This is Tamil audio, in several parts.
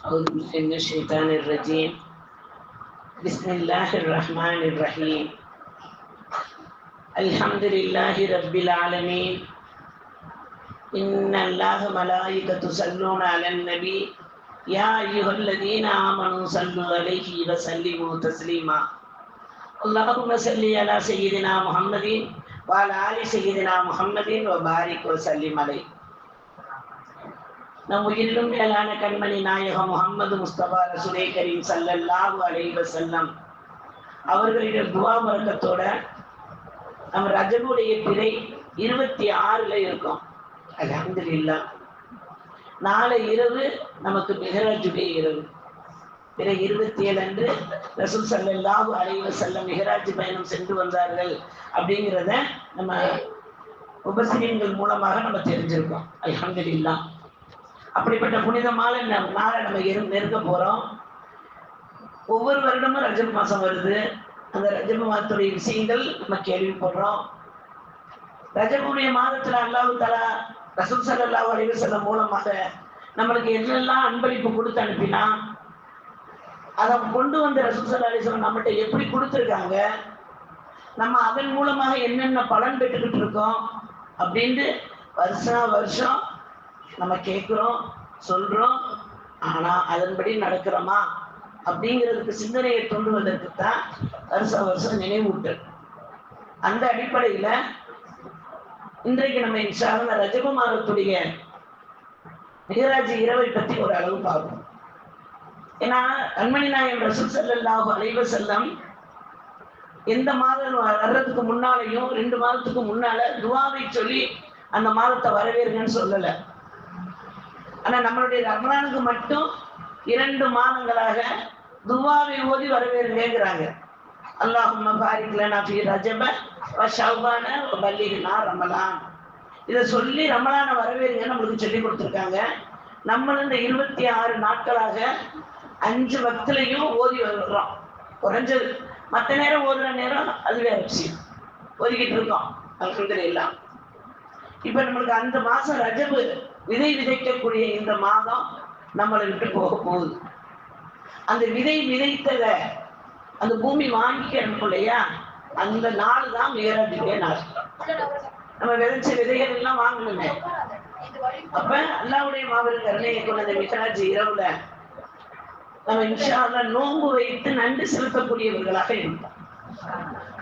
أعوذ بالله من الشيطان الرجيم. بسم الله الرحمن الرحيم. الحمد لله رب العالمين. إن الله ملائكة يصلون على النبي. يا أيها الذين آمنوا صلوا عليه وسلموا تسليما. اللهم صل على سيدنا محمد وعلى آل سيدنا محمد وبارك وسلم عليه. நம் உயிரிலும் மேலான கண்மணி நாயகம் முகமது முஸ்தபா ரசுலே கரீம் சல்லல்லாஹு அலைஹி வஸல்லம். அவர்களுடைய துவா மரக்கத்தோட நம்ம ரஜனுடைய பிறை இருபத்தி ஆறுல இருக்கும். அலமது இல்லா நாளை இரவு நமக்கு மிகராஜுடைய இரவு. பிற இருபத்தி ஏழு அன்று ரசூல் சல்லல்லாஹு அலைவ செல்லம் மிகராஜ் பயணம் சென்று வந்தார்கள் அப்படிங்கிறத நம்ம உபசிரியங்கள் மூலமாக நம்ம தெரிஞ்சிருக்கோம். அல்ஹம்துலில்லாஹ் அப்படிப்பட்ட புனிதமான ந- நாளை நம்ம இரு நெருங்க போறோம். ஒவ்வொரு வருடமும் ரஜப மாசம் வருது. அந்த ரஜப மாதத்துடைய விஷயங்கள் நம்ம கேள்விப்படுறோம். ரஜபுடைய மாதத்துல அல்லாஹ் தலா ரசூல் சல்லா அலைஹி வஸல்லம் மூலமாக நம்மளுக்கு என்னெல்லாம் அன்பளிப்பு கொடுத்து அனுப்பினா அதை கொண்டு வந்த ரசூல் சல்லா அலைஹி நம்மகிட்ட எப்படி கொடுத்துருக்காங்க நம்ம அதன் மூலமாக என்னென்ன பலன் பெற்றுக்கிட்டு இருக்கோம் அப்படின்ட்டு வருஷம் வருஷம் நம்ம கேட்குறோம் சொல்றோம் ஆனா அதன்படி நடக்கிறோமா? அப்படிங்கிறதுக்கு சிந்தனையை தூண்டுவதற்கு தான் வருஷம் வருஷம் நினைவூட்டல். அந்த அடிப்படையில இன்றைக்கு நம்ம இன்ஷால்ல ரஜகுமாரத்துடைய மிகராஜ் இரவை பத்தி ஒரு அளவு பார்ப்போம். ஏன்னா கண்மணி நாயன் ரசூல் ஸல்லல்லாஹு அலைவ செல்லம் எந்த மாதம் வர்றதுக்கு முன்னாலையும் ரெண்டு மாதத்துக்கு முன்னால துவாவை சொல்லி அந்த மாதத்தை வரவேறுங்கன்னு சொல்லலை. ஆனா நம்மளுடைய ரமலானுக்கு மட்டும் இரண்டு மாதங்களாக துவாவை ஓதி வரவேறுங்கிறாங்க அல்லாஹும் பாரிக் லனா ரஜப வ ஷஅபான ரமலான். இதை சொல்லி ரமலான வரவேறுங்க நம்மளுக்கு சொல்லி கொடுத்துருக்காங்க. நம்மளும் இந்த இருபத்தி ஆறு நாட்களாக அஞ்சு பக்தலையும் ஓதி வருகிறோம். குறைஞ்சது. மற்ற நேரம் ஓதுற நேரம் அது வேற விஷயம் ஓதிக்கிட்டு இருக்கோம். அல்ஹம்துலில்லாஹ். இப்போ நம்மளுக்கு அந்த மாசம் ரஜபு விதை விதைக்கக்கூடிய இந்த மாதம் நம்மளை விட்டு போக போகுது. அந்த விதை விதைத்தத அந்த பூமி வாங்கிக்கணும் இல்லையா? அந்த நாள் தான் மிகராஜுடைய நாள் நம்ம விதைச்ச விதைகள் எல்லாம் வாங்கணுமே. அப்ப அல்லாவுடைய மாபெரும் கருணையை கொண்ட அந்த மிகராஜ் இரவுல நம்ம இன்ஷா நோன்பு வைத்து நன்றி செலுத்தக்கூடியவர்களாக இருந்தோம்.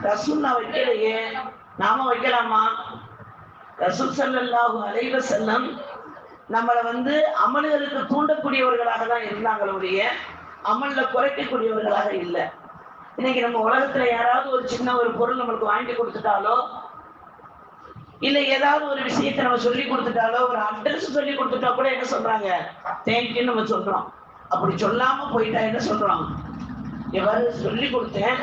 ரசூல்லா வைக்கலையே நாம வைக்கலாமா? ரசூல் ஸல்லல்லாஹு அலைவ செல்லம் நம்மளை வந்து அமல்களுக்கு தூண்டக்கூடியவர்களாக தான் இருந்தாங்களுடைய அமல்ல குறைக்கக்கூடியவர்களாக இல்லை. இன்னைக்கு நம்ம உலகத்துல யாராவது ஒரு சின்ன ஒரு பொருள் நம்மளுக்கு வாங்கி கொடுத்துட்டாலோ இல்ல ஏதாவது ஒரு விஷயத்தை நம்ம சொல்லி கொடுத்துட்டாலோ ஒரு அட்ரஸ் சொல்லி கொடுத்துட்டா கூட என்ன சொல்றாங்க? தேங்க்யூன்னு நம்ம சொல்றோம். அப்படி சொல்லாம போயிட்டா என்ன சொல்றோம்? எவ்வாறு சொல்லி கொடுத்தேன்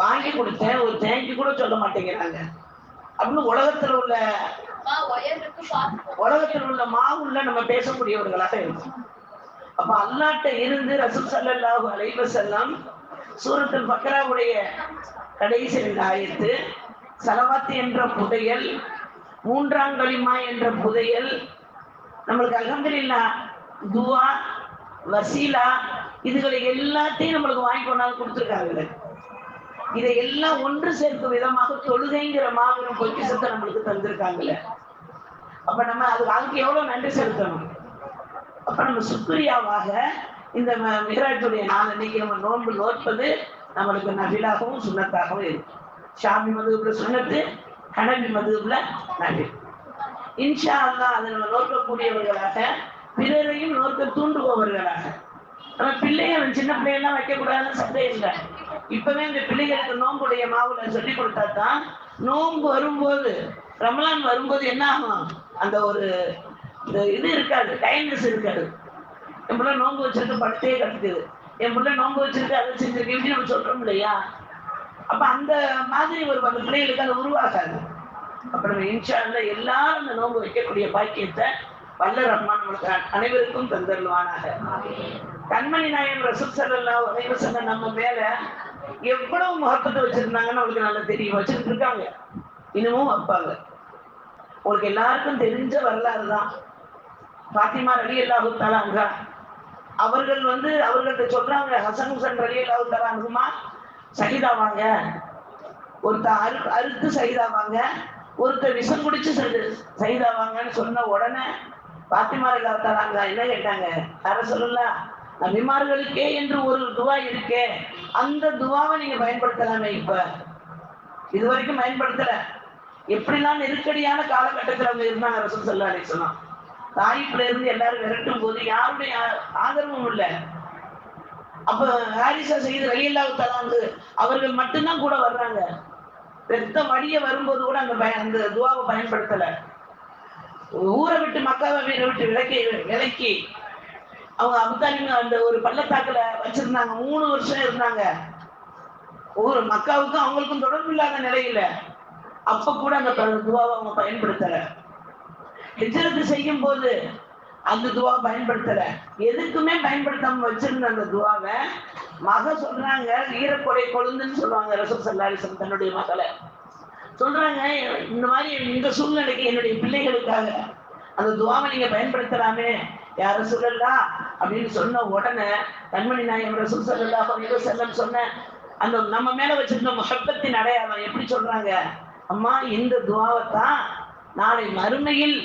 வாங்கி கொடுத்தேன் ஒரு தேங்க்யூ கூட சொல்ல மாட்டேங்கிறாங்க. அப்படின்னு உலகத்துல உள்ள உலகத்தில் உள்ள மாவுள்ள நம்ம பேசக்கூடியவர்களாக இருக்கும். அப்ப அல்லாட்ட இருந்து ரசூல் சல்லாஹு அலைவஸ் எல்லாம் சூரத்தில் பக்ராவுடைய கடைசி ரெண்டு ஆயத்து சலவாத்து என்ற புதையல் மூன்றாம் களிமா என்ற புதையல் நம்மளுக்கு அல்ஹம்துலில்லாஹ் துவா வசீலா இதுகளை எல்லாத்தையும் நம்மளுக்கு வாங்கி கொண்டாந்து கொடுத்துருக்காங்க. இதை எல்லாம் ஒன்று சேர்க்கும் விதமாக தொழுகைங்கிற மாபெரும் பொக்கிசத்தை நம்மளுக்கு தந்திருக்காங்கல்ல. அப்ப நம்ம அது அதுக்கு எவ்வளவு நன்றி செலுத்தணும்? அப்ப நம்ம சுக்ரியாவாக இந்த ம- மிகராஜுடைய நாள் அன்னைக்கு நம்ம நோன்பு நோற்பது நம்மளுக்கு நபிலாகவும் சுண்ணத்தாகவும் இருக்கும். ஷாமி மதுபுல சுண்ணத்து ஹனபி மதுபுல நபி இன்ஷா அல்லா அதை நம்ம நோக்கக்கூடியவர்களாக பிறரையும் நோக்க தூண்டுபவர்களாக. நம்ம பிள்ளைய சின்ன பிள்ளைகள்லாம் வைக்கக்கூடாதுன்னு சந்தேகம் இல்லை. இப்பவே இந்த பிள்ளைகளுக்கு நோம்புடைய மாவுல சொல்லி கொடுத்தா தான் நோன்பு வரும்போது ரமலான் வரும்போது என்ன ஆகும்? அந்த ஒரு இது இருக்காது டைம்னஸ் இருக்காது. என் பிள்ளை நோன்பு வச்சிருக்கு படுத்தே கிடக்குது. என் பிள்ளை நோன்பு வச்சிருக்கு அதை செஞ்சிருக்கு இப்படி நம்ம சொல்றோம் இல்லையா? அப்ப அந்த மாதிரி ஒரு அந்த பிள்ளைகளுக்கு அது உருவாகாது. அப்ப நம்ம இன்ஷா அல்லாஹ் எல்லாரும் அந்த நோன்பு வைக்கக்கூடிய பாக்கியத்தை வல்ல ரஹ்மான் அனைவருக்கும் தந்தருவானாக கண்மணி நாயகம் ரசூல் அலைஹி வஸல்லம் நம்ம மேல எவ்வளவு மகத்துவத்தை வச்சிருந்தாங்கன்னு அவங்களுக்கு நல்லா தெரியும். வச்சுட்டு இருக்காங்க இன்னமும் வைப்பாங்க. உங்களுக்கு எல்லாருக்கும் தெரிஞ்ச வரலாறு தான். பாத்திமா ரலி அல்லாஹு தலாங்க அவர்கள் வந்து அவர்கள்ட்ட சொல்றாங்க ஹசன் ஹுசன் ரலியல்லாஹு தஆலா அன்ஹுமா சகிதாவாங்க ஒருத்த அறு அறுத்து சகிதாவாங்க ஒருத்த விஷம் குடிச்சு சகிதாவாங்கன்னு சொன்ன உடனே பாத்திமா ரலியல்லாஹு தஆலா என்ன கேட்டாங்க? யார சொல்லலாம் நபிமார்களுக்கே என்று ஒரு துவா இருக்கே. அந்த துவாவை நீங்க பயன்படுத்தலாமே இப்ப. இது வரைக்கும் பயன்படுத்தல. எப்படிலாம் நெருக்கடியான காலகட்டத்தில் அவங்க இருந்தாங்க ரசூல் சல்லா அலிஸ்லாம் தாயிப்புல இருந்து எல்லாரும் விரட்டும் போது யாருடைய ஆதரவும் இல்லை. அப்ப ஹாரிசா செய்து ரலியல்லாஹு தஆலா அவர்கள் மட்டும்தான் கூட வர்றாங்க. ரத்தம் வடிய வரும்போது கூட அந்த பய அந்த துவாவை பயன்படுத்தல. ஊரை விட்டு மக்காவை வீரை விட்டு விலக்கி விலக்கி அவங்க அபுதாலிம் அந்த ஒரு பள்ளத்தாக்குல வச்சிருந்தாங்க. மூணு வருஷம் இருந்தாங்க. ஒவ்வொரு மக்காவுக்கும் அவங்களுக்கும் தொடர்பு இல்லாத நிலையில அப்ப கூட அந்த துவாவை அவங்க பயன்படுத்தல. ஹெஜரத்து செய்யும் போது அந்த துவா பயன்படுத்தல. எதுக்குமே பயன்படுத்தாம வச்சிருந்த அந்த துவாவை மக சொல்றாங்க ஈரக்கொலை கொழுந்துன்னு சொல்லுவாங்க ரசூல் சல்லாரிசம் தன்னுடைய மகளை. சொல்றாங்க இந்த மாதிரி இந்த சூழ்நிலைக்கு என்னுடைய பிள்ளைகளுக்காக அந்த துவாவை நீங்க பயன்படுத்தலாமே. யார சொல்லலாம் அப்படின்னு சொன்ன உடனே கண்மணி நாயம் ரசூல் சல்லாஹ் செல்லம் சொன்ன அந்த நம்ம மேல வச்சிருந்த முகப்பத்தின் அடையாளம் எப்படி சொல்றாங்க? அம்மா இந்த துவாவைத்தான் நாளை மறுமையில்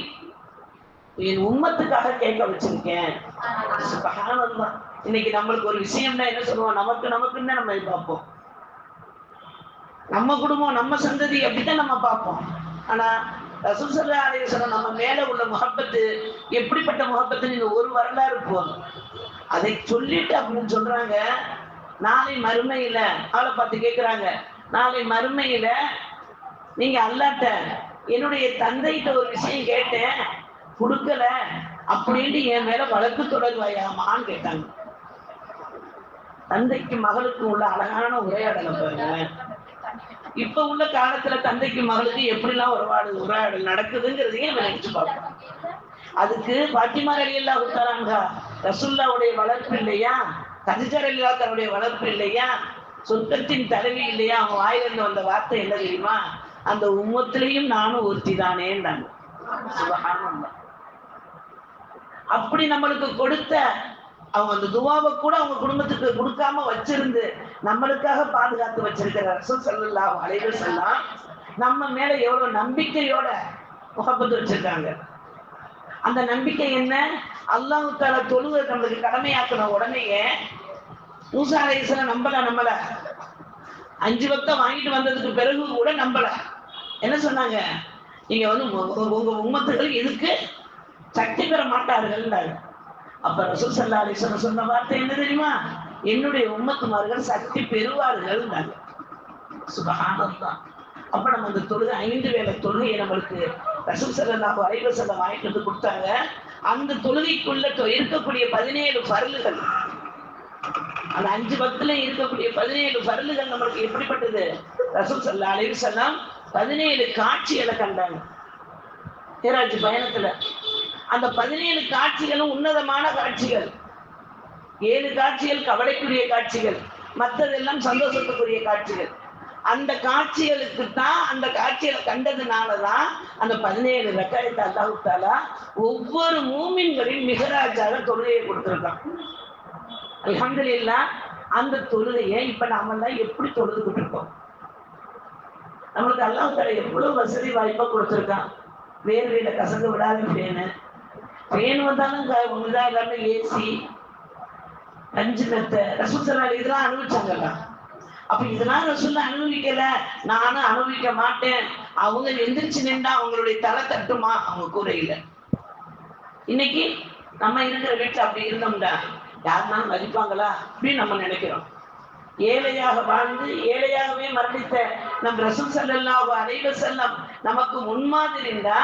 என் உம்மத்துக்காக கேட்க வச்சிருக்கேன். இன்னைக்கு நம்மளுக்கு ஒரு விஷயம்னா என்ன சொல்லுவோம்? நமக்கு நமக்குன்னு நம்ம பார்ப்போம். நம்ம குடும்பம் நம்ம சந்ததி அப்படித்தான் நம்ம பார்ப்போம். ஆனா ரசூல் சல்லா நம்ம மேல உள்ள முகப்பத்து எப்படிப்பட்ட முகப்பத்து நீங்க ஒரு வரலாறு போதும். அதை சொல்லிட்டு அப்படின்னு சொல்றாங்க. நாளை மறுமையில அவளை பார்த்து கேக்குறாங்க. நாளை மறுமையில நீங்க அல்லாட்ட என்னுடைய தந்தைகிட்ட ஒரு விஷயம் கேட்டேன். கொடுக்கல அப்படின்ட்டு என் மேல வழக்கு தொடர்வாயாமான்னு கேட்டாங்க. தந்தைக்கு மகளுக்கு உள்ள அழகான உரையாடலை பாருங்க. இப்ப உள்ள காலத்துல தந்தைக்கு மகளுக்கு எப்படிலாம் உறவாடு உரையாடல் நடக்குதுங்கிறதையும் நம்ம நினைச்சு பார்ப்போம். அதுக்கு பாத்திமா அலியல்லா உத்தராங்க ரசுல்லாவுடைய வளர்ப்பு இல்லையா? கதிஜர் அல்லா தன்னுடைய வளர்ப்பு இல்லையா? சொத்தத்தின் தலைவி இல்லையா? அவங்க வாயிலிருந்து வந்த வார்த்தை என்ன தெரியுமா? அந்த உம்மத்திலையும் நானும் ஒருத்தி தானேன்றாங்க சுபஹானல்லாஹ். அப்படி நம்மளுக்கு கொடுத்த அவங்க அந்த துவாவை கூட அவங்க குடும்பத்துக்கு கொடுக்காம வச்சிருந்து நம்மளுக்காக பாதுகாத்து வச்சிருக்கிற ரசம் ஸல்லல்லாஹு அலைஹி வஸல்லம் நம்ம மேல எவ்வளவு நம்பிக்கையோட முகப்பத்து வச்சிருக்காங்க. அந்த நம்பிக்கை என்ன? அல்லாஹ் தால நம்மளுக்கு கடமையாக்கணும் உடனேயே மூசா அலைஹிஸ்ஸலாம் நம்பல நம்மள அஞ்சு பக்தம் வாங்கிட்டு வந்ததுக்கு பிறகு கூட நம்பல. என்ன சொன்னாங்க? நீங்க வந்து உங்க- உங்க உம்மத்துகள் இதுக்கு சக்தி பெற மாட்டார்கள் அப்ப ரசூல் சல்லா அலிஸ்வரம் சொன்ன வார்த்தை என்ன தெரியுமா? என்னுடைய உம்மத்துமார்கள் சக்தி பெறுவார்கள் சுபகானந்தான் அப்ப நம்ம அந்த தொழுகை ஐந்து வேலை தொழுகையை நம்மளுக்கு ரசூல் சல்லாஹு அலைவ செல்லம் வாங்கிட்டு வந்து கொடுத்தாங்க. அந்த தொழுகைக்குள்ள தொ- இருக்கக்கூடிய பதினேழு பரலுகள் அந்த அஞ்சு பத்துல இருக்கக்கூடிய பதினேழு பரலுகள் நம்மளுக்கு எப்படிப்பட்டது? ரசூல் சல்லா அலைவு செல்லம் பதினேழு காட்சிகளை கண்டாங்க. ஹேராஜ் பயணத்துல. அந்த பதினேழு காட்சிகளும் உன்னதமான காட்சிகள். ஏழு காட்சிகள் கவலைக்குரிய காட்சிகள் மற்றதெல்லாம் சந்தோஷத்துக்குரிய காட்சிகள். அந்த காட்சிகளுக்கு தான் அந்த காட்சிகளை கண்டதுனாலதான் அந்த பதினேழு ரெக்காயத்தை அல்லாஹு ஒவ்வொரு மூமின்களின் மிகராஜாக தொழுகையை கொடுத்திருக்கான். அல்ஹம்துலில்லாஹ் அந்த தொழுகையை இப்ப நாம எல்லாம் எப்படி தொழுதுகிட்டு இருக்கோம்? நம்மளுக்கு அல்லாஹால எவ்வளவு வசதி வாய்ப்பா வேறு வேலை கசங்க விடாத ஃபேனு ஃபேன் வந்தாலும் க- ஒண்ணுதா எல்லாமே ஏசி அஞ்சு மெத்த ரசூசலா இதெல்லாம் அனுபவிச்சாங்கல்ல அப்ப இதெல்லாம் ரசூல்ல அனுபவிக்கல. நானும் அனுபவிக்க மாட்டேன். அவங்க எந்திரிச்சு நின்றா அவங்களுடைய தலை தட்டுமா? அவங்க கூரையில. இன்னைக்கு நம்ம இருக்கிற வீட்டுல அப்படி இருந்தோம்டா. யாருனாலும் மதிப்பாங்களா? அப்படின்னு நம்ம நினைக்கிறோம். ஏழையாக வாழ்ந்து ஏழையாகவே மரணித்த நம் ரசூல் ஸல்லல்லாஹு அனைவர் செல்லம் நமக்கு முன்மாதிரின்னா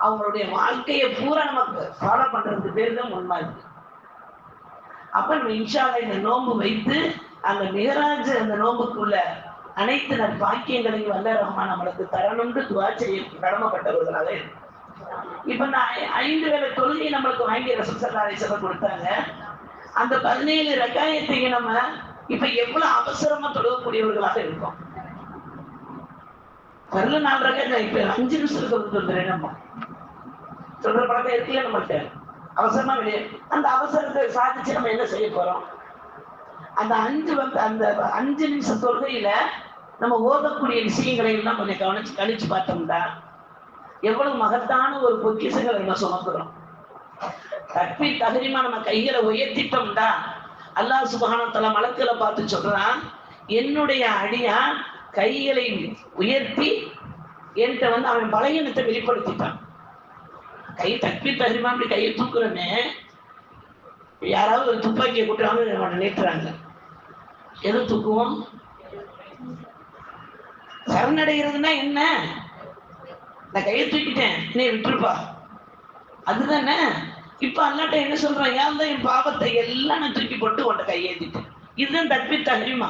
அவங்களுடைய வாழ்க்கையை பூரா நமக்கு ஃபாலோ பண்றது பேர் தான் முன்மாதிரி. அப்ப நம்ம இந்த நோன்பு வைத்து அந்த மிகராஜ் அந்த நோன்புக்குள்ள அனைத்து நம் பாக்கியங்களையும் வல்ல ரஹ்மான் நம்மளுக்கு தரணும்னு துவா செய்ய கடமைப்பட்டவர்களாக இருக்கு. இப்ப நான் ஐந்து வேளை தொழுகையை நம்மளுக்கு வாங்கி ரசூசல்லாசனை கொடுத்தாங்க. அந்த பதினேழு ரக்காயத்தையும் நம்ம இப்ப எவ்வளவு அவசரமா தொழுகக்கூடியவர்களாக இருக்கோம். வரல நாலு ரக்காய் இப்ப அஞ்சு நிமிஷத்துக்கு வந்து வந்துடுறேன் நம்ம. சொல்ற பழக்கம் இருக்குல்ல நம்மகிட்ட அவசரமா வெளியே. அந்த அவசரத்தை சாதிச்சு நம்ம என்ன செய்ய போறோம்? அந்த அஞ்சு வந்து அந்த அஞ்சு நிமிஷ தொழுகையில நம்ம ஓதக்கூடிய விஷயங்களை எல்லாம் கொஞ்சம் கவனிச்சு கழிச்சு பார்த்தோம்னா எவ்வளவு மகத்தான ஒரு பொக்கிசங்களை நம்ம சுமக்கிறோம். தப்பி தகுதிமா நம்ம கைகளை உயர்த்திட்டோம்டா. அல்லாஹ் சுபஹானத்தல மலக்களை பார்த்து சொல்றான் என்னுடைய அடியா கைகளை உயர்த்தி என்கிட்ட வந்து அவன் பலகீனத்தை வெளிப்படுத்திட்டான். கை தப்பி தகுதிமா அப்படி கையை தூக்குறோமே. யாராவது ஒரு துப்பாக்கியை கூட்டுறாங்க அவனை நீட்டுறாங்க. எது தூக்குவோம்? சரணடைகிறதுனா என்ன? நான் கையை தூக்கிட்டேன் நீ விட்டுருப்பா. அதுதானே? இப்ப அல்லாட்ட என்ன சொல்றான்? ஏன் தான் என் பாவத்தை எல்லாம் நான் தூக்கி போட்டு உன்ட கையேந்திட்டேன் இதுதான் தப்பி தகரிமா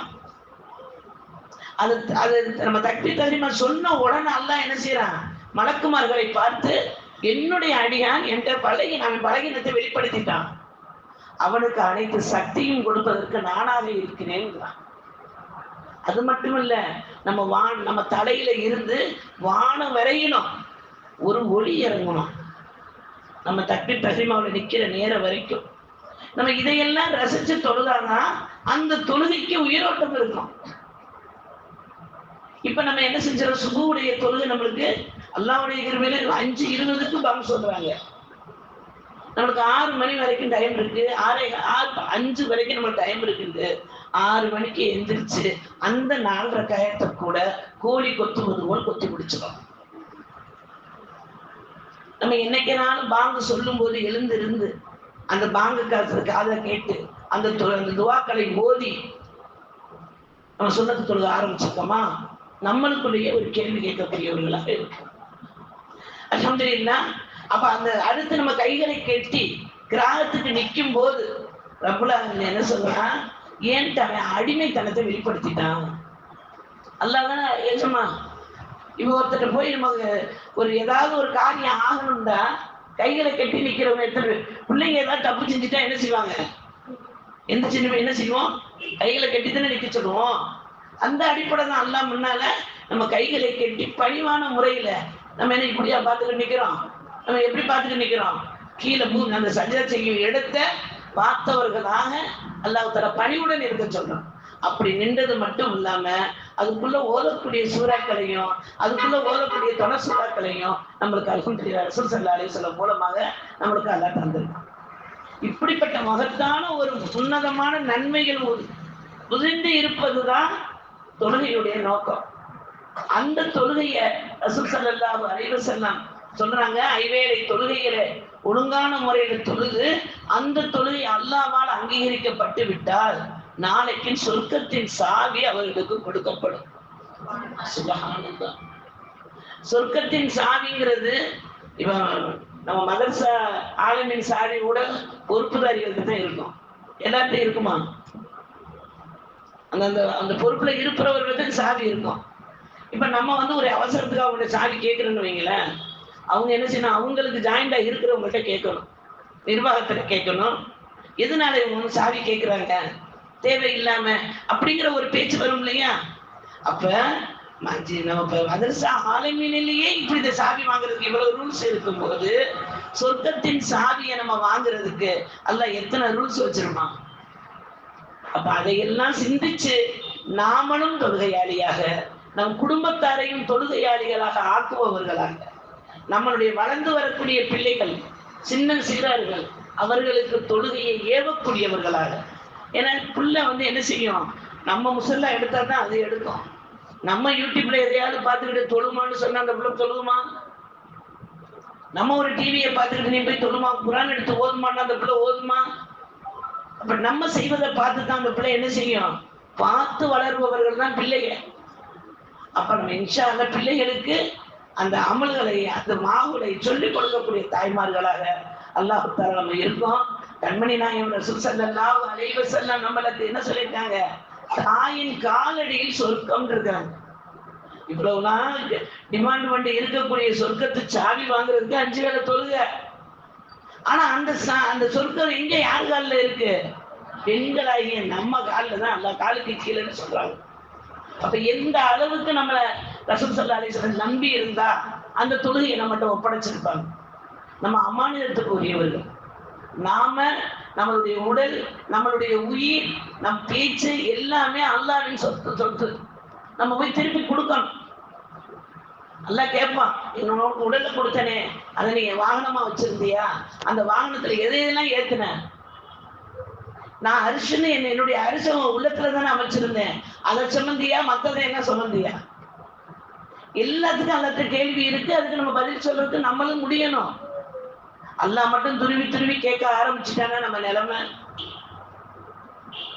அது அது நம்ம தப்பி தகரிமா சொன்ன உடனே அல்லா என்ன செய்யறான் மலக்குமார்களை பார்த்து என்னுடைய அடியான் என்ற பழகி அவன் பலகீனத்தை வெளிப்படுத்திட்டான். அவனுக்கு அனைத்து சக்தியும் கொடுப்பதற்கு நானாக இருக்கிறேன்கிறான் அது மட்டுமல்ல நம்ம வான் நம்ம தலையில இருந்து வானம் வரையணும். ஒரு ஒளி இறங்கணும். நம்ம தப்பி தசிமாவில் நிக்கிற நேரம் வரைக்கும். நம்ம இதையெல்லாம் ரசிச்சு தொழுதானா அந்த தொழுகைக்கு உயிரோட்டம் இருக்கும். இப்ப நம்ம என்ன செஞ்சிடறோம்? சுபுடைய தொழுகை நம்மளுக்கு அல்லாவுடைய கிருமையில அஞ்சு இருபதுக்கு பங்கு சொல்றாங்க. நம்மளுக்கு ஆறு மணி வரைக்கும் டைம் இருக்கு. ஆறே ஆறு அஞ்சு வரைக்கும் நம்மளுக்கு டைம் இருக்குது. ஆறு மணிக்கு எந்திரிச்சு அந்த நாலரை கயத்தை கூட கோழி கொத்துவது போல் கொத்தி முடிச்சிடும். நம்ம என்னைக்குனாலும் பாங்கு சொல்லும் போது எழுந்திருந்து அந்த பாங்கு காசு காதை கேட்டு அந்த அந்த துவாக்களை ஓதி நம்ம சொன்னது தொழுக ஆரம்பிச்சிருக்கோமா? நம்மளுக்குள்ளேயே ஒரு கேள்வி கேட்கக்கூடியவர்களாக இருக்கும் அலமதுல்லா அப்ப அந்த அடுத்து நம்ம கைகளை கெட்டி கிராகத்துக்கு நிற்கும் போது ரப்புல் என்ன சொல்றான் ஏன்ட்டு அவன் அடிமைத்தனத்தை வெளிப்படுத்திட்டான்? அல்லாதான் ஏசமா இவ ஒருத்தர் போய் நமக்கு ஒரு ஏதாவது ஒரு காரியம் ஆகணும்டா கைகளை கட்டி நிக்கிறவங்க எத்தனை பிள்ளைங்க ஏதாவது தப்பு செஞ்சுட்டா என்ன செய்வாங்க? எந்த சின்ன என்ன செய்வோம்? கைகளை கட்டி தானே நிக்க சொல்லுவோம். அந்த அடிப்படை தான் அல்லாஹ் முன்னால நம்ம கைகளை கட்டி பணிவான முறையில நம்ம என்ன இப்படியா பார்த்துட்டு நிக்கிறோம்? நம்ம எப்படி பார்த்துட்டு நிக்கிறோம்? கீழே பூ அந்த சஜா செய்யும் இடத்த பார்த்தவர்களாக அல்லாஹ் பணிவுடன் இருக்க சொல்றோம் அப்படி நின்றது மட்டும் இல்லாம அதுக்குள்ள ஓதக்கூடிய சூறாக்களையும் அதுக்குள்ள ஓதக்கூடிய தொடர் சூறாக்களையும் நம்மளுக்கு அல்ஹம்துலில்லாஹ் ரசூல் ஸல்லல்லாஹு அலைஹி மூலமாக நம்மளுக்கு அல்லா தந்திருக்கான். இப்படிப்பட்ட மகத்தான ஒரு உன்னதமான நன்மைகள் உ- உதிர்ந்து இருப்பதுதான் தொழுகையுடைய நோக்கம். அந்த தொழுகைய ரசூல் சல்லாஹு அலைஹி வஸல்லம் சொல்றாங்க ஐவேளை தொழுகையில ஒழுங்கான முறையில தொழுது அந்த தொழுகை அல்லாவால் அங்கீகரிக்கப்பட்டு விட்டால் நாளைக்கு சொர்க்கத்தின் சாவி அவர்களுக்கு கொடுக்கப்படும். சொர்க்கத்தின் சாவிங்கிறது இவன் நம்ம மதரசா ஆலமின் சாவி கூட பொறுப்புதாரிகளுக்கு தான் இருக்கும். எல்லாத்தையும் இருக்குமா? அந்த அந்த அந்த பொறுப்புல இருப்பவர்களுக்கு சாவி இருக்கும். இப்ப நம்ம வந்து ஒரு அவசரத்துக்கு அவங்க சாவி கேட்கணும்னு வைங்களேன். அவங்க என்ன செய்யணும்? அவங்களுக்கு ஜாயிண்டா இருக்கிறவங்கள்ட்ட கேட்கணும். நிர்வாகத்துல கேட்கணும். எதனால இவங்க வந்து சாவி கேட்கிறாங்க தேவையில்லாம அப்படிங்கிற ஒரு பேச்சு வரும் இல்லையா? அப்ப மஞ்சி நம்ம இப்ப மதரசா ஆலமீனிலேயே இப்படி இந்த சாவி வாங்குறதுக்கு இவ்வளவு ரூல்ஸ் இருக்கும்போது சொர்க்கத்தின் சாவியை நம்ம வாங்குறதுக்கு அல்ல எத்தனை ரூல்ஸ் வச்சிருப்பான்? அப்ப அதையெல்லாம் சிந்திச்சு நாமளும் தொழுகையாளியாக நம் குடும்பத்தாரையும் தொழுகையாளிகளாக ஆக்குபவர்களாக. நம்மளுடைய வளர்ந்து வரக்கூடிய பிள்ளைகள் சின்ன சிறார்கள் அவர்களுக்கு தொழுகையை ஏவக்கூடியவர்களாக. ஏன்னா புள்ள வந்து என்ன செய்யும்? நம்ம முசல்லா எடுத்தா தான் அது எடுக்கும். நம்ம யூடியூப்ல எதையாவது பார்த்துக்கிட்டு தொழுமான்னு சொன்னா அந்த பிள்ளை தொழுகுமா? நம்ம ஒரு டிவியை பார்த்துக்கிட்டு நீ போய் தொழுமா? குரான் எடுத்து ஓதுமான்னா அந்த பிள்ளை ஓதுமா? அப்ப நம்ம செய்வதை பார்த்து தான் அந்த பிள்ளை என்ன செய்யும்? பார்த்து வளருபவர்கள் தான் பிள்ளைங்க அப்புறம் நம்ம பிள்ளைகளுக்கு அந்த அமல்களை அந்த மாவுகளை சொல்லிக் கொடுக்கக்கூடிய தாய்மார்களாக அல்லாஹு தாலா நம்ம இருக்கோம். கண்மணி நாயகம் ரசூல் அலைவ செல்லம் நம்மளுக்கு என்ன சொல்லியிருக்காங்க? தாயின் காலடியில் சொர்க்கம் இருக்காங்க இவ்வளவு நாள் டிமாண்ட் பண்ணி இருக்கக்கூடிய சொர்க்கத்து சாவி வாங்குறதுக்கு அஞ்சு வேளை தொழுக. ஆனா அந்த அந்த சொர்க்கம் எங்க யார் காலில் இருக்கு? பெண்களாகிய நம்ம காலில் தான் அல்ல காலுக்கு கீழேன்னு சொல்றாங்க. அப்ப எந்த அளவுக்கு நம்மள ரசூல் சல்லா அலிஸ்வரன் நம்பி இருந்தா அந்த தொழுகையை நம்மகிட்ட ஒப்படைச்சிருப்பாங்க. நம்ம அமானிதத்துக்கு உரியவர்கள். நாம நம்மளுடைய உடல் நம்மளுடைய உயிர் நம் பேச்சு எல்லாமே அல்லாவின் சொத்து சொத்து. நம்ம போய் திருப்பி கொடுக்கணும். நல்லா கேட்பான் என்னோட உடலை கொடுத்தனே அதை நீங்க வாகனமா வச்சிருந்தியா? அந்த வாகனத்துல எதை எதெல்லாம் ஏத்துன? நான் அரிசுன்னு என்னுடைய அரிசை உள்ளத்துல தானே அமைச்சிருந்தேன். அதை சுமந்தியா மத்ததை என்ன சுமந்தியா? எல்லாத்துக்கும் அல்லத்த கேள்வி இருக்கு அதுக்கு நம்ம பதில் சொல்றதுக்கு நம்மளும் முடியணும். அல்லா மட்டும் துருவி துருவி கேட்க ஆரம்பிச்சுட்டானா நம்ம நிலைமை?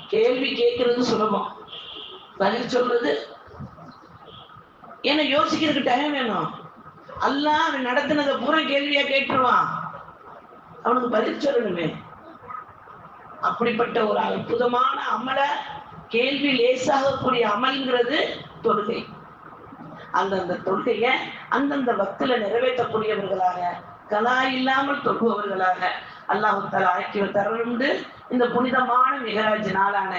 கேள்வி கேட்கறது சுலபம். பதில் சொல்றது? ஏன்னா யோசிக்கிறதுக்கு டைம் வேணும். அல்லா அவன் நடத்தினதை பூரா கேள்வியா கேட்டுருவான். அவனுக்கு பதில் சொல்லணுமே. அப்படிப்பட்ட ஒரு அற்புதமான அமலை கேள்வி லேசாகக்கூடிய அமல்ங்கிறது தொழுகை. அந்தந்த தொழுகைய அந்தந்த வக்தில நிறைவேற்றக்கூடியவர்களாக கலா இல்லாமல் தொழுபவர்களாக அல்லாஹால தலா ஆக்கி இந்த புனிதமான மிகராஜ் நாளான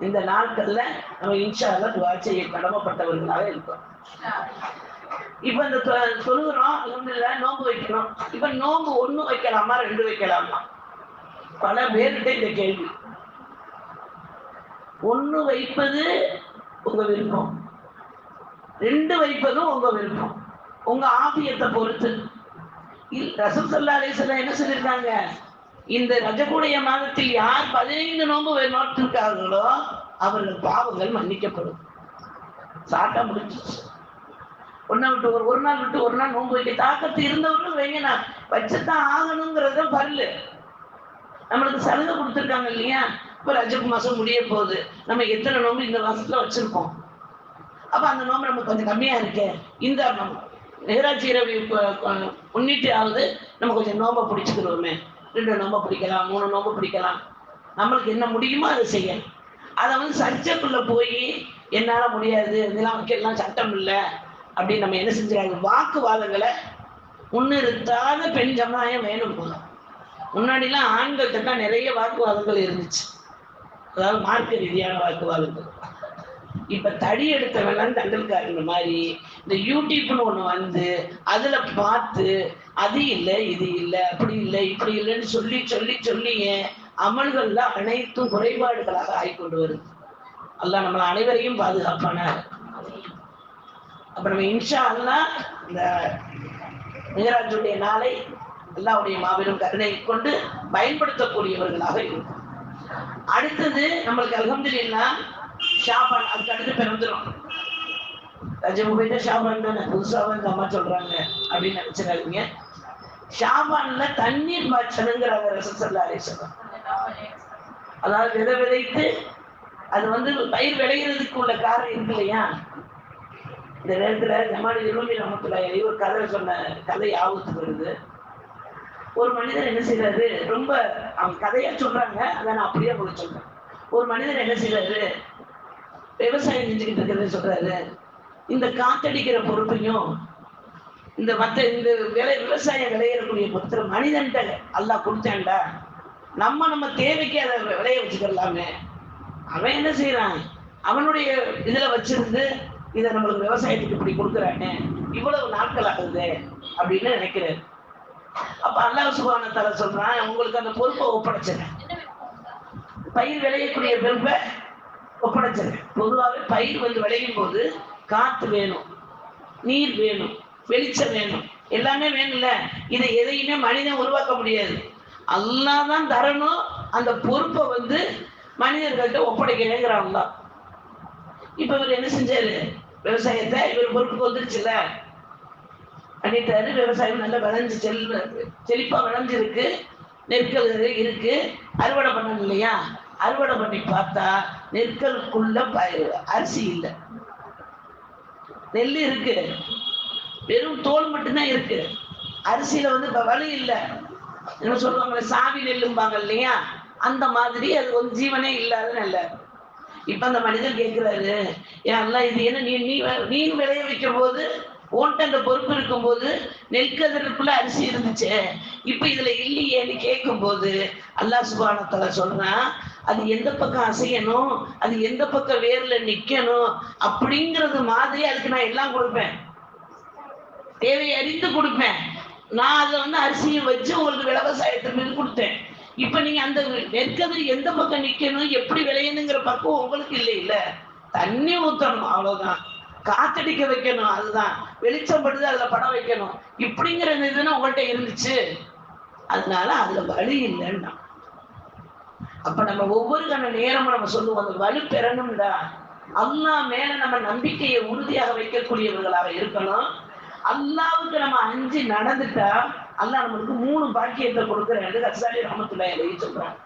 இந்த நாட்கள்ல நம்ம இன்ஷா துவா செய்ய கடமைப்பட்டவர்களாக இருக்கோம். இப்ப இந்த தொ- தொழுகிறோம் அல்ஹம்துலில்லாஹ் நோன்பு வைக்கணும். இப்ப நோன்பு ஒண்ணு வைக்கலாமா ரெண்டு வைக்கலாமா? பல பேர்கிட்ட இந்த கேள்வி. ஒன்று வைப்பது உங்க விருப்பம். ரெண்டு வைப்பதும் உங்க விருப்பம். உங்க ஆபியத்தை பொறுத்து. இல் ரசூல் ஸல்லல்லாஹு என்ன சொல்லியிருக்காங்க? இந்த ரஜகுடைய மாதத்தில் யார் பதினைந்து நோன்பு நோட்டிருக்கார்களோ அவர்கள் பாவங்கள் மன்னிக்கப்படும். சாட்டா முடிஞ்சிச்சு ஒன்னா விட்டு ஒரு ஒரு நாள் விட்டு ஒரு நாள் நோன்பு வைக்க தாக்கத்து இருந்தவர்களும் வைங்க நான் வச்சுதான் ஆகணுங்கிறது பல்லு. நம்மளுக்கு சலுகை கொடுத்துருக்காங்க இல்லையா? இப்ப ரஜப் மாசம் முடிய போகுது. நம்ம எத்தனை நோன்பு இந்த மாசத்துல வச்சிருக்கோம்? அப்ப அந்த நோம்பு நமக்கு கொஞ்சம் கம்மியா இருக்கு. இந்த நேராட்சி இரவு முன்னிட்டு ஆகுது நம்ம கொஞ்சம் நோம்பை பிடிச்சிக்கிறோமே. ரெண்டு நோம்பை பிடிக்கலாம் மூணு நோம்பை பிடிக்கலாம். நம்மளுக்கு என்ன முடியுமோ அதை செய்ய அதை வந்து சர்ச்சைக்குள்ள போய் என்னால முடியாது இதெல்லாம் வைக்கலாம் சட்டம் இல்லை. அப்படின்னு நம்ம என்ன செஞ்சுக்கிறாங்க வாக்குவாதங்களை முன்னிறுத்தாத பெண் சமுதாயம் வேணும் போதும் முன்னாடிலாம் ஆண்கள் தான் நிறைய வாக்குவாதங்கள் இருந்துச்சு. அதாவது மார்க்க ரீதியான வாக்குவாதங்கள். இப்ப தடி எடுத்தவெல்லாம் தண்டல்காரங்க மாதிரி இந்த யூடியூப்னு ஒண்ணு வந்து அதுல பார்த்து அது இல்லை இது இல்லை அப்படி இல்லை இப்படி இல்லைன்னு சொல்லி சொல்லி சொல்லியே அமல்கள்ல அனைத்தும் குறைபாடுகளாக ஆயிக்கொண்டு வருது. அல்ல நம்மள அனைவரையும் பாதுகாப்பான அப்ப நம்ம இன்ஷா அல்லா இந்த மிகராஜுடைய நாளை எல்லாவுடைய மாபெரும் கருணை கொண்டு பயன்படுத்தக்கூடியவர்களாக இருக்கும் அடுத்தது நம்மளுக்கு அல்ஹம்துலில்லாஹ் ஷாபான் அதுக்கு அடுத்து பிறந்துடும் ரஜபு ஷாபான் தானே? புதுசாக இந்த அம்மா சொல்றாங்க அப்படின்னு நினைச்சிடாதீங்க. ஷாபான்ல தண்ணீர் பாய்ச்சலுங்கிறாங்க ரசசல்லா அலிசல்லாம் அதாவது விதை விதைத்து அது வந்து பயிர் விளைகிறதுக்கு உள்ள காரணம் இருக்கு இல்லையா? இந்த நேரத்தில் ஜமாடி இருமி ரமத்துல ஒரு கதை சொன்ன கதை ஆபத்து வருது. ஒரு மனிதர் என்ன செய்யறாரு ரொம்ப அவங்க கதையா சொல்றாங்க அதை நான் அப்படியே உங்களுக்கு சொல்றேன். ஒரு மனிதர் என்ன செய்யறாரு விவசாயம் செஞ்சுக்கிட்டு இருக்கிறது சொல்றாரு. இந்த காத்தடிக்கிற பொறுப்பையும் இந்த மத்த இந்த விலை விவசாயம் விளையக்கூடிய பொறுத்த மனிதன்ட்ட அல்லா கொடுத்தேன்டா. நம்ம நம்ம தேவைக்கு அதை விளைய வச்சுக்கலாமே. அவன் என்ன செய்யறான் அவனுடைய இதுல வச்சிருந்து இதை நம்மளுக்கு விவசாயத்துக்கு இப்படி கொடுக்குறானே. இவ்வளவு நாட்கள் ஆகுது அப்படின்னு நினைக்கிறாரு. அப்ப அல்லாஹ் சுபான தர சொல்றான் உங்களுக்கு அந்த பொறுப்பை ஒப்படைச்சிருக்கேன் பயிர் விளையக்கூடிய பொறுப்பை ஒப்படைச்சிருக்கேன் பொதுவாகவே பயிர் வந்து விளையும் போது காத்து வேணும் நீர் வேணும் வெளிச்சம் வேணும் எல்லாமே வேணும்ல. இதை எதையுமே மனிதன் உருவாக்க முடியாது. அல்லாஹ் தான் தரணும் அந்த பொறுப்பை வந்து மனிதர்கள்ட்ட ஒப்படைக்கலைங்கிறான் தான் இப்ப இவர் என்ன செஞ்சாரு? விவசாயத்தை இவர் பொறுப்புக்கு வந்துருச்சுல்ல. பண்ணிட்டாரு விவசாயம் நல்லா விளைஞ்சு செல் செழிப்பா விளைஞ்சிருக்கு நெற்கள் இருக்கு. அறுவடை பண்ணணும் இல்லையா? அறுவடை பண்ணி பார்த்தா நெற்களுக்குள்ள ப- அரிசி இல்லை. நெல் இருக்கு. வெறும் தோல் மட்டும்தான் இருக்கு. அரிசியில வந்து இப்போ வலி இல்லை. என்ன சொல்லுவாங்களே சாவி நெல்லும்பாங்க இல்லையா? அந்த மாதிரி அது வந்து ஜீவனே இல்லாத நல்ல இப்ப அந்த மனிதர் கேட்கிறாரு ஏன் இது என்ன நீ நீ நீ விளைய வைக்கும் போது உன்ட்ட அந்த பொறுப்பு இருக்கும்போது நெற்கதிருக்குள்ள அரிசி இருந்துச்சு. இப்ப இதுல இல்லையேன்னு கேட்கும் போது அல்லாஹ் சுபானத்தால சொல்றான் அது எந்த பக்கம் அசையணும் அது எந்த பக்கம் வேர்ல நிக்கணும் அப்படிங்கிறது மாதிரி அதுக்கு நான் எல்லாம் கொடுப்பேன். தேவை அறிந்து கொடுப்பேன். நான் அதை வந்து அரிசியை வச்சு உங்களுக்கு விவசாயத்தின் மீது கொடுத்தேன். இப்ப நீங்க அந்த நெற்கதிர் எந்த பக்கம் நிக்கணும் எப்படி விளையணுங்கிற பக்கம் உங்களுக்கு இல்லை இல்ல தண்ணி ஊத்தணும் அவ்வளவுதான். காத்தடிக்க வைக்கணும் அதுதான். வெளிச்சம் படுது அதுல படம் வைக்கணும். இப்படிங்கிற இதுன்னு உங்கள்கிட்ட இருந்துச்சு. அதனால அதுல வழி இல்லைன்னா. அப்ப நம்ம ஒவ்வொரு கண்ண நேரமும் நம்ம சொல்லுவோம் அந்த வலு பெறணும்டா. அல்லா மேல நம்ம நம்பிக்கையை உறுதியாக வைக்கக்கூடியவர்களாக இருக்கணும். அல்லாவுக்கு நம்ம அஞ்சு நடந்துட்டா அல்லா நம்மளுக்கு மூணு பாக்கியத்தை கொடுக்குறேன். கசாலி ராமத்துல அலைஹி சொல்றாங்க